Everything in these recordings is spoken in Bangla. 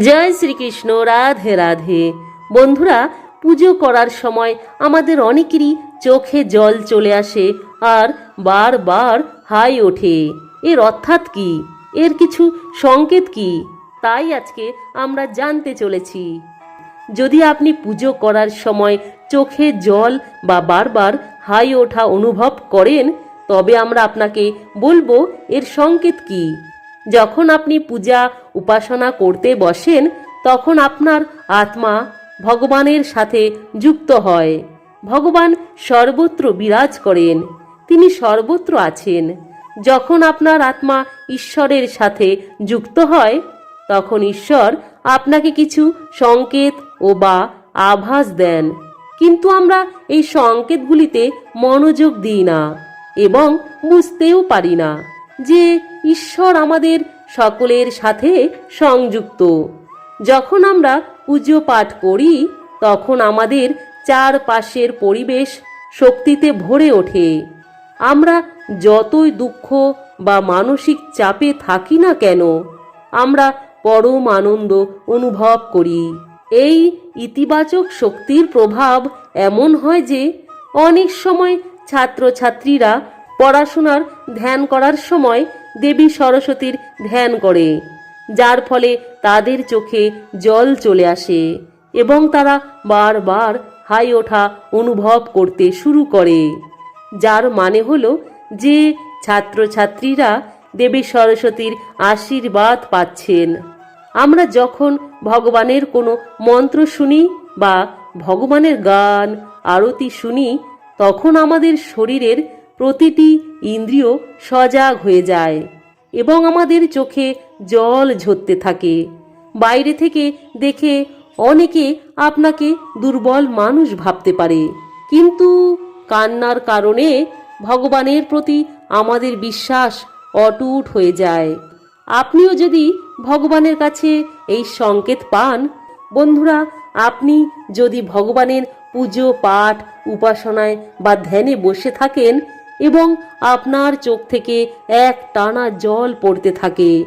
জয় শ্রীকৃষ্ণ, রাধে রাধে। বন্ধুরা, পুজো করার সময় আমাদের অনেকেরই চোখে জল চলে আসে আর বারবার হাই ওঠে। এর অর্থাৎ কি? এর কিছু সংকেত কি? তাই আজকে আমরা জানতে চলেছি। যদি আপনি পুজো করার সময় চোখে জল বা বারবার হাই ওঠা অনুভব করেন, তবে আমরা আপনাকে বলব, এর সংকেত কি? যখন আপনি পূজা উপাসনা করতে বসেন, তখন আপনার আত্মা ভগবানের সাথে যুক্ত হয়। ভগবান সর্বত্র বিরাজ করেন, তিনি সর্বত্র আছেন। যখন আপনার আত্মা ঈশ্বরের সাথে যুক্ত হয়, তখন ঈশ্বর আপনাকে কিছু সংকেত ও বা আভাস দেন। কিন্তু আমরা এই সংকেতগুলিতে মনোযোগ দিই না এবং বুঝতেও পারি না যে ঈশ্বর আমাদের সকলের সাথে সংযুক্ত। যখন আমরা পুজো পাঠ করি, তখন আমাদের চারপাশের পরিবেশ শক্তিতে ভরে ওঠে। আমরা যতই দুঃখ বা মানসিক চাপে থাকি না কেন, আমরা পরম আনন্দ অনুভব করি। এই ইতিবাচক শক্তির প্রভাব এমন হয় যে, অনেক সময় ছাত্রছাত্রীরা পড়াশোনার ধ্যান করার সময় দেবী সরস্বতীর ধ্যান করে, যার ফলে তাদের চোখে জল চলে আসে এবং তারা বারবার হাই ওঠা অনুভব করতে শুরু করে, যার মানে হলো যে ছাত্রছাত্রীরা দেবী সরস্বতীর আশীর্বাদ পাচ্ছেন। আমরা যখন ভগবানের কোনো মন্ত্র শুনি বা ভগবানের গান, আরতি শুনি, তখন আমাদের শরীরের প্রতিটি ইন্দ্রিয় সজাগ হয়ে যায় এবং আমাদের চোখে জল ঝরতে থাকে। বাইরে থেকে দেখে অনেকে আপনাকে দুর্বল মানুষ ভাবতে পারে। কিন্তু কান্নার কারণে ভগবানের প্রতি আমাদের বিশ্বাস অটুট হয়ে যায়। আপনিও যদি ভগবানের কাছে এই সংকেত পান, বন্ধুরা, আপনি যদি ভগবানের পুজো, পাঠ, উপাসনায় বা ধ্যানে বসে থাকেন এবং আপনার চোখ থেকে এক টানা জল পড়তে থাকে।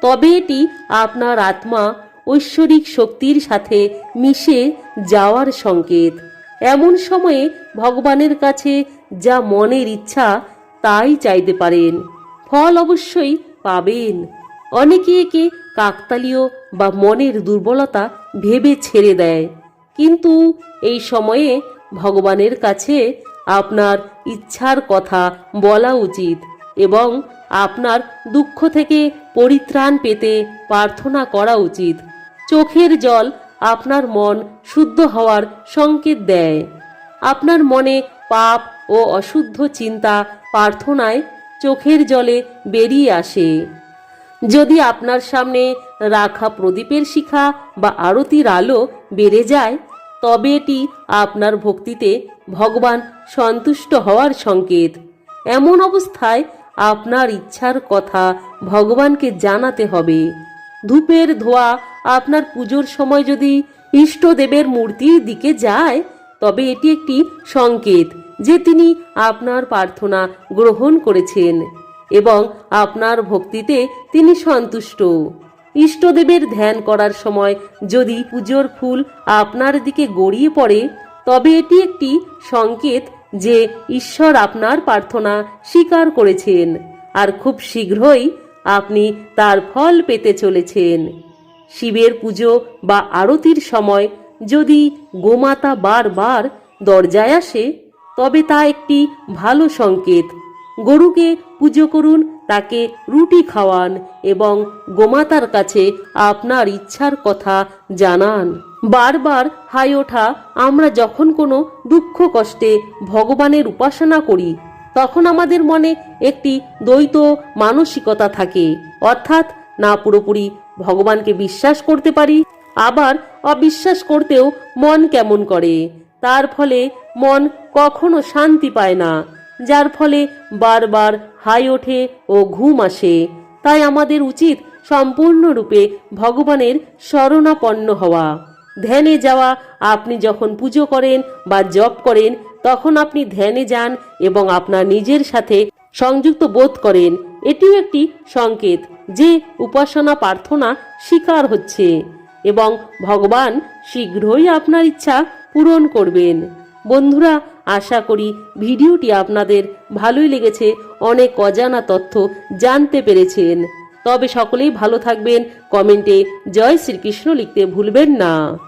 তবে এটি আপনার আত্মা ঐশ্বরিক শক্তির সাথে মিশে যাওয়ার সংকেত। এমন সময়ে ভগবানের কাছে যা মনের ইচ্ছা, তাই চাইতে পারেন। ফল অবশ্যই পাবেন। অনেকে একে কাকতালীয় বা মনের দুর্বলতা ভেবে ছেড়ে দেয়। কিন্তু এই সময়ে ভগবানের কাছে আপনার ইচ্ছার কথা বলা উচিত এবং আপনার দুঃখ থেকে পরিত্রাণ পেতে প্রার্থনা করা উচিত। চোখের জল আপনার মন শুদ্ধ হওয়ার সংকেত দেয়। আপনার মনে পাপ ও অশুদ্ধ চিন্তা প্রার্থনায় চোখের জলে বেরিয়ে আসে। যদি আপনার সামনে রাখা প্রদীপের শিখা বা আরতির আলো বেড়ে যায় তবে এটি আপনার ভক্তিতে ভগবান সন্তুষ্ট হওয়ার সংকেত। এমন অবস্থায় আপনার ইচ্ছার কথা ভগবানকে জানাতে হবে। ধূপের ধোয়া আপনার পুজোর সময় যদি ইষ্টদেবের মূর্তির দিকে যায়, তবে এটি একটি সংকেত যে তিনি আপনার প্রার্থনা গ্রহণ করেছেন এবং আপনার ভক্তিতে তিনি সন্তুষ্ট। ইষ্টদেবের ধ্যান করার সময় যদি পুজোর ফুল আপনার দিকে গড়িয়ে পড়ে, তবে এটি একটি সংকেত যে ঈশ্বর আপনার প্রার্থনা স্বীকার করেছেন, আর খুব শীঘ্রই আপনি তার ফল পেতে চলেছেন। শিবের পুজো বা আরতির সময় যদি গোমাতা বারবার দরজায় আসে, তবে তা একটি ভালো সংকেত। গরুকে পুজো করুন তাকে রুটি খাওয়ান এবং গোমাতার কাছে আপনার ইচ্ছার কথা জানান। বারবার হাই ওঠা, আমরা যখন কোনো দুঃখ কষ্টে ভগবানের উপাসনা করি, তখন আমাদের মনে একটি দ্বৈত মানসিকতা থাকে। অর্থাৎ না পুরোপুরি ভগবানকে বিশ্বাস করতে পারি, আবার অবিশ্বাস করতেও মন কেমন করে। তার ফলে মন কখনো শান্তি পায় না। যার ফলে বারবার হাই ওঠে ও ঘুম আসে। তাই আমাদের উচিত সম্পূর্ণরূপে ভগবানের শরণাপন্ন হওয়া। ধ্যানে যাওয়া, আপনি যখন পুজো করেন বা জপ করেন, তখন আপনি ধ্যানে যান এবং আপনার নিজের সাথে সংযুক্ত বোধ করেন। এটিও একটি সংকেত যে উপাসনা প্রার্থনা স্বীকার হচ্ছে এবং ভগবান শীঘ্রই আপনার ইচ্ছা পূরণ করবেন। বন্ধুরা, আশা করি ভিডিওটি আপনাদের ভালোই লেগেছে, অনেক অজানা তথ্য জানতে পেরেছেন। তবে সকলেই ভালো থাকবেন, কমেন্টে জয় শ্রীকৃষ্ণ লিখতে ভুলবেন না।